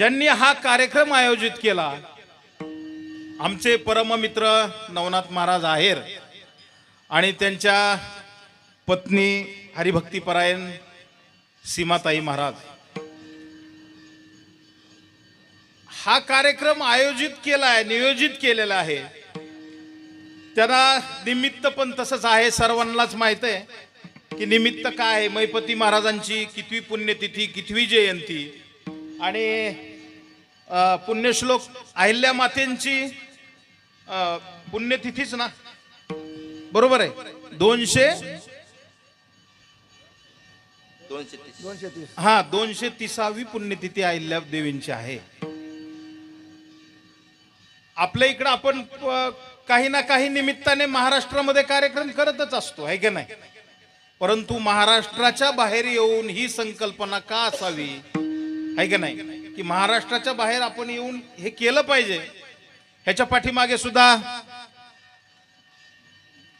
ज्यांनी हा कार्यक्रम आयोजित केला आमचे परममित्र नवनाथ महाराज आहेर आणि त्यांच्या पत्नी हरिभक्तीपरायण सीमाताई महाराज. हा कार्यक्रम आयोजित केला आहे नियोजित केलेला आहे. त्यांना निमित्त पण तसंच आहे सर्वांनाच माहीत आहे की निमित्त काय आहे. मैपती महाराजांची कितवी पुण्यतिथी कितवी जयंती आणि पुण्यश्लोक अहिल्या मातेंची पुण्यतिथीच ना? बरोबर आहे? दोनशे दोनशे तीस. दोनशे तीस. हा दोनशे तिसावी पुण्यतिथी अहिल्या देवींची आहे. आपल्या इकडं आपण काही ना काही निमित्ताने महाराष्ट्रामध्ये कार्यक्रम करतच असतो आहे की नाही? परंतु महाराष्ट्राच्या बाहेर येऊन ही संकल्पना का असावी? आहे की नाही? की महाराष्ट्राच्या बाहेर आपण येऊन हे केलं पाहिजे. ह्याच्या पाठीमागे सुद्धा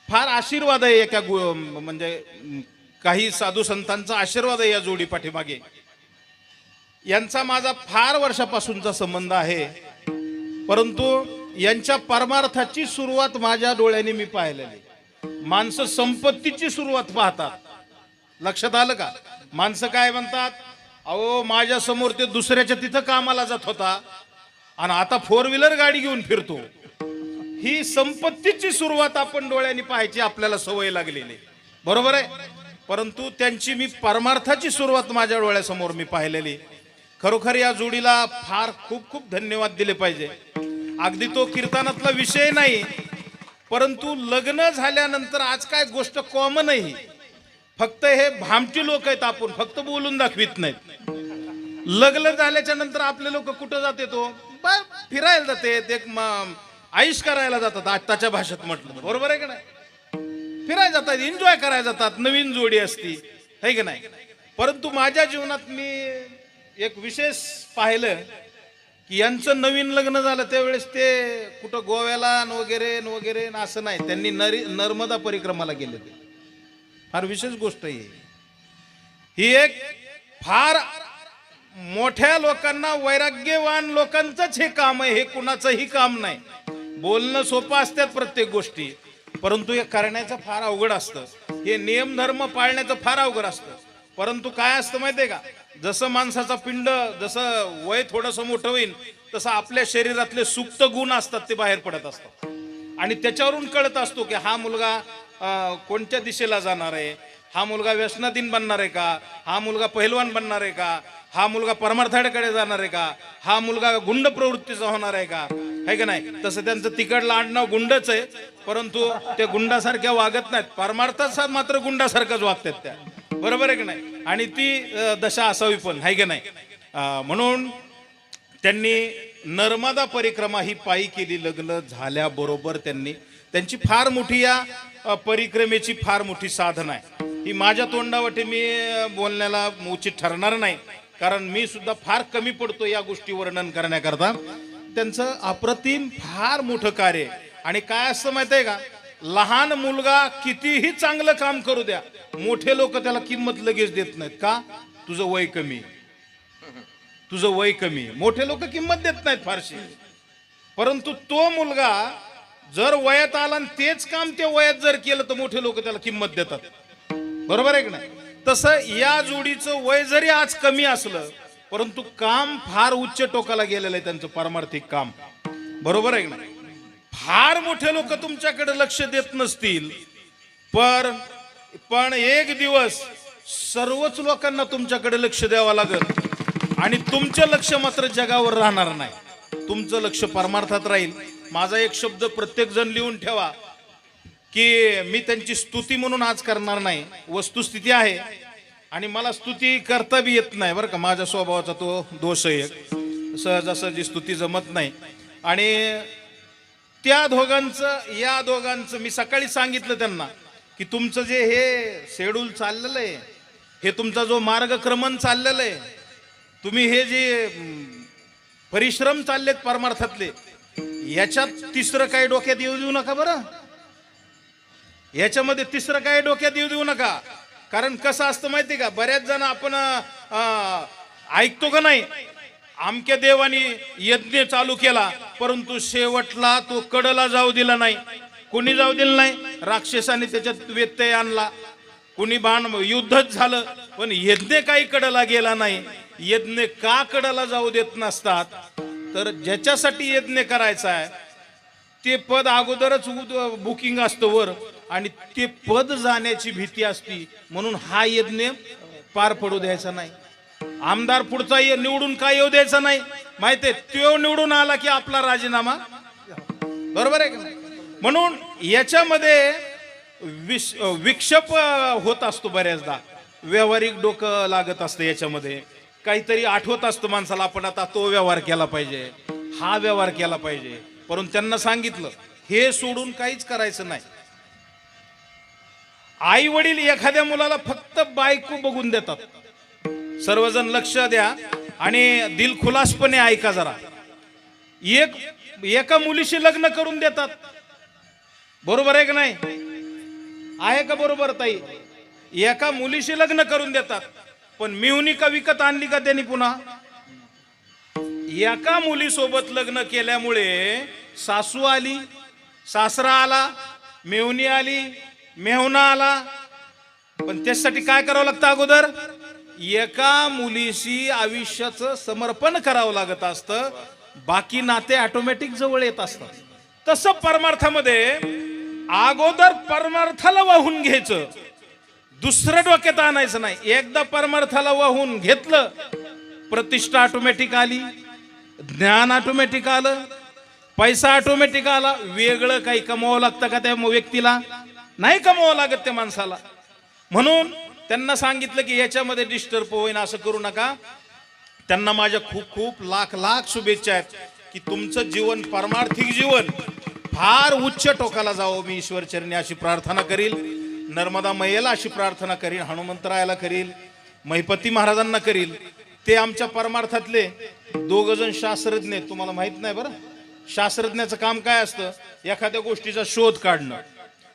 फार आशीर्वाद आहे एका म्हणजे काही साधू संतांचा आशीर्वाद आहे या जोडी पाठीमागे. यांचा माझा फार वर्षापासूनचा संबंध आहे. परंतु यांच्या परमार्थाची सुरुवात माझ्या डोळ्याने मी पाहिलेली. माणसं संपत्तीची सुरुवात पाहतात. लक्षात आलं का? माणसं काय म्हणतात? अहो माझ्यासमोर ते दुसऱ्याच्या तिथं कामाला जात होता. आणि आता फोर व्हीलर गाडी घेऊन फिरतो. ही संपत्तीची सुरुवात आपण डोळ्यांनी पाहायची आपल्याला सवय लागलेली. बरोबर आहे? परंतु त्यांची मी परमार्थाची सुरुवात माझ्या डोळ्यासमोर मी पाहिलेली. खरोखर या जोडीला फार खूप खूप धन्यवाद दिले पाहिजे. अगदी तो कीर्तनातला विषय नाही परंतु लग्न झाल्यानंतर आज काय गोष्ट कॉमन आहे फक्त हे भामटी लोक आहेत आपण फक्त बोलून दाखवित नाहीत. लग्न झाल्याच्यानंतर आपले लोक कुठं जाते तो फिरायला जाते एक आयुष करायला जातात आत्ताच्या भाषेत म्हटलं तर. बरोबर आहे का नाही? फिरायला जातात एन्जॉय करायला जातात नवीन जोडी असती. है की नाही? परंतु माझ्या जीवनात मी एक विशेष पाहिलं की यांचं नवीन लग्न झालं त्यावेळेस ते कुठं गोव्याला वगैरे वगैरे असं नाही. त्यांनी नरी नर्मदा परिक्रमाला गेले ते फार विशेष गोष्ट आहे ही एक फार मोठ्या लोकांना वैराग्यवान लोकांचंच हे काम आहे हे कुणाचंही काम नाही. बोलणं सोपं असतात प्रत्येक गोष्टी परंतु हे करण्याचं फार अवघड असतं. हे नियम धर्म पाळण्याचं फार अवघड असतं. परंतु काय असतं माहितीये का? जसं माणसाचा पिंड जसं वय थोडंसं मोठं होईल तसं आपल्या शरीरातले सुप्त गुण असतात ते बाहेर पडत असतात. आणि त्याच्यावरून कळत असतो की हा मुलगा कोणत्या दिशेला जाणार आहे? हा मुलगा व्यसनाधीन बनणार आहे का? हा मुलगा पहिलवान बनणार आहे का? हा मुलगा परमार्थाकडे जाणार आहे का? हा मुलगा गुंड प्रवृत्तीचा होणार आहे का? आहे का नाही? तसं त्यांचं तिकडलं आडनाव गुंडच आहे परंतु ते गुंडासारख्या वागत नाहीत. परमार्थात मात्र गुंडासारखंच वागतात त्या. बरोबर आहे की नाही? आणि ती दशा असावी पण आहे की नाही? म्हणून त्यांनी नर्मदा परिक्रमा ही पायी केली लग्न झाल्याबरोबर त्यांनी त्यांची फार मोठी या परिक्रमेची फार मोठी साधना आहे. ही माझ्या तोंडावरती मी बोलण्याला उचित ठरणार नाही. कारण मी सुद्धा फार कमी पडतो या गोष्टी वर्णन करण्याकरता. त्यांचं अप्रतिम फार मोठं कार्य आणि काय असतं माहीत आहे का? लहान मुलगा कितीही चांगलं काम करू द्या मोठे लोक त्याला किंमत लगेच देत नाहीत. का? तुझं वय कमी तुझं वय कमी मोठे लोक किंमत देत नाहीत फारशी. परंतु तो मुलगा जर वयात आला आणि तेच काम ते वयात जर केलं तर मोठे लोक त्याला किंमत देतात. बरोबर आहे की नाही? तसं या जोडीचं वय जरी आज कमी असलं परंतु काम फार उच्च टोकाला गेलेलं आहे त्यांचं पारमार्थिक काम. बरोबर आहे की नाही? फार मोठे लोक तुमच्याकडे लक्ष देत नसतील पर पण एक दिवस सर्वच लोकांना तुमच्याकडे लक्ष द्यावं लागेल. आणि तुमचं लक्ष मात्र जगावर राहणार नाही. तुमचं लक्ष परमार्थात राहील. माझा एक शब्द प्रत्येक जण लिहून ठेवा की मी त्यांची स्तुती म्हणून आज करणार नाही. वस्तुस्थिती आहे आणि मला स्तुती करता बी येत नाही बरं का? माझ्या स्वभावाचा तो दोष आहे सहजासहजी स्तुती जमत नाही. आणि त्या दोघांचं या दोघांचं मी सकाळी सांगितलं त्यांना की तुमचं जे हे शेड्यूल चाललेलं आहे हे तुमचा जो मार्गक्रमण चाललेलं आहे तुम्ही हे जे परिश्रम चाललेत परमार्थातले. याच्यात तिसरं काही डोक्यात येऊ देऊ नका बरं? याच्यामध्ये तिसरं काही डोक्यात येऊ देऊ नका? कारण कसं असतं माहिती का? बऱ्याच जण आपण ऐकतो का नाही? आमक्या देवानी यज्ञ चालू केला परंतु शेवटला तो कडला जाऊ दिला नाही. कोणी जाऊ दिलं नाही? राक्षसाने त्याच्यात व्यत्यय आणला. कुणी बाण युद्धच झालं पण यज्ञ काही कडला गेला नाही. यज्ञ का कडला जाऊ देत नसतात? तर ज्याच्यासाठी यज्ञ करायचा आहे ते पद अगोदरच बुकिंग असतं वर आणि ते पद जाण्याची भीती असती. म्हणून हा यज्ञ पार पडू द्यायचा नाही. आमदार पुढचा ये- निवडून काय येऊ द्यायचा नाही? माहितीये तो निवडून आला की आपला राजीनामा. बरोबर आहे का म्हणून याच्यामध्ये विष विक्षेप होत असतो बऱ्याचदा. व्यावहारिक डोकं लागत असतं याच्यामध्ये. काहीतरी आठवत असतो माणसाला आपण आता तो व्यवहार केला पाहिजे हा व्यवहार केला पाहिजे. परंतु त्यांना सांगितलं हे सोडून काहीच करायचं नाही. आई वडील एखाद्या मुलाला फक्त बायको बघून देतात. सर्वजण लक्ष द्या आणि दिलखुलासपणे ऐका जरा. एक एका मुलीशी लग्न करून देतात. बरोबर आहे का नाही? आहे का बरोबर ताई? एका मुलीशी लग्न करून देतात. पण मिवनी का विकत आणली का त्यांनी पुन्हा? एका मुलीसोबत लग्न केल्यामुळे सासू आली सासरा आला मेवणी आली मेहना आला. पण त्याच्यासाठी काय करावं लागतं अगोदर? एका मुलीशी आयुष्याचं समर्पण करावं लागत असतं. बाकी नाते ऑटोमॅटिक जवळ येत असतात. तसं परमार्थामध्ये अगोदर परमार्थाला वाहून घ्यायचं. दुसरं डोक्यात आणायचं नाही. एकदा परमार्थाला वाहून घेतलं प्रतिष्ठा ऑटोमॅटिक आली ज्ञान ऑटोमॅटिक आलं पैसा ऑटोमॅटिक आला वेगळं काही कमवावं लागतं का त्या व्यक्तीला? नाही कमवावं लागत त्या माणसाला. म्हणून त्यांना सांगितलं की याच्यामध्ये डिस्टर्ब होईन असं करू नका. त्यांना माझ्या खूप खूप लाख लाख शुभेच्छा आहेत की तुमचं जीवन परमार्थिक जीवन फार उच्च टोकाला जावं. मी ईश्वरचरणी अशी प्रार्थना करील. नर्मदा मैयाला अशी प्रार्थना करील हनुमंतरायाला करील महिपती महाराजांना करील ते आमच्या परमार्थातले दोघ जण शास्त्रज्ञ तुम्हाला माहीत नाही बरं? शास्त्रज्ञाचं काम काय असतं? एखाद्या गोष्टीचा शोध काढणं.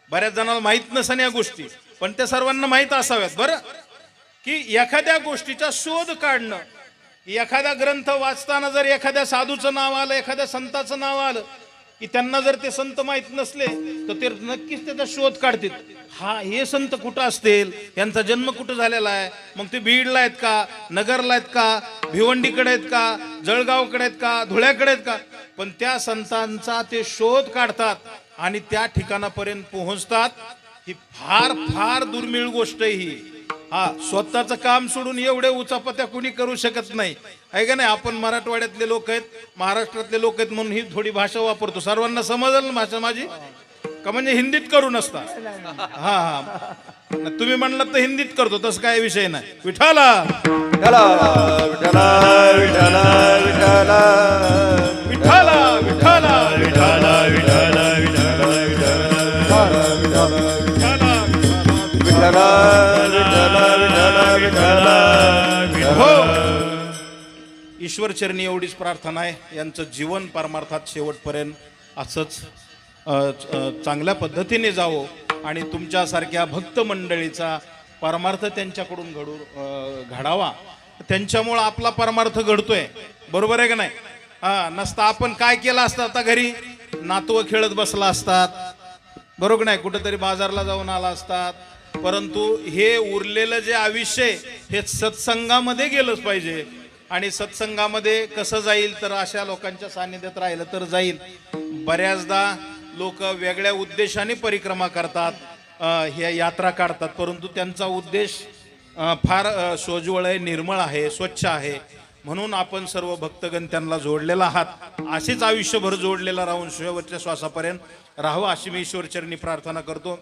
बऱ्याच जणांना माहीत नसन या गोष्टी पण त्या सर्वांना माहीत असाव्यात. बरं? की एखाद्या गोष्टीचा शोध काढणं. एखादा ग्रंथ वाचताना जर एखाद्या साधूचं नाव आलं एखाद्या संताचं नाव आलं की त्यांना जर ते संत माहीत नसले तर ते नक्कीच त्याचा शोध काढतील. हा हे संत कुठं असतील? यांचा जन्म कुठं झालेला आहे? मग ते बीडला आहेत का? नगरला आहेत का? भिवंडीकडे आहेत का? जळगावकडे आहेत का? धुळ्याकडे आहेत का? पण त्या संतांचा ते शोध काढतात आणि त्या ठिकाणापर्यंत पोहोचतात. ही फार फार दुर्मिळ गोष्ट आहे ही. हा स्वतःचं काम सोडून एवढे उचापत्या कुणी करू शकत नाही. आहे का नाही? आपण मराठवाड्यातले लोक आहेत महाराष्ट्रातले लोक आहेत म्हणून ही थोडी भाषा वापरतो. सर्वांना समजेल ना भाषा माझी? का म्हणजे हिंदीत करू नसता? हा हा. तुम्ही म्हणलात तर हिंदीत करतो तसं काय विषय नाही. विठाला विठाला विठाला विठाला ईश्वर चरणी एवढीच प्रार्थना आहे. यांचं जीवन परमार्थात शेवटपर्यंत असंच चांगल्या पद्धतीने जावं आणि तुमच्यासारख्या भक्त मंडळीचा परमार्थ त्यांच्याकडून घडू घडावा. त्यांच्यामुळं आपला परमार्थ घडतोय. बरोबर आहे का नाही? हा नसता आपण काय केलं असतं आता घरी? नातवं खेळत बसला असतात. बरोबर नाही? कुठंतरी बाजारला जाऊन आला असतात. परंतु हे उरलेलं जे आयुष्य हे सत्संगामध्ये गेलंच पाहिजे. आणि सत्संगामध्ये कसं जाईल तर अशा लोकांच्या सानिध्यात राहिलं तर जाईल. बऱ्याचदा लोक वेगळ्या उद्देशाने परिक्रमा करतात ह्या यात्रा काढतात परंतु त्यांचा उद्देश फार सोज्वळ आहे निर्मळ आहे स्वच्छ आहे. म्हणून आपण सर्व भक्तगण त्यांना जोडलेला आहात. असेच आयुष्यभर जोडलेला राहून शेवटच्या श्वासापर्यंत राहावं अशी मी ईश्वरचरणी प्रार्थना करतो.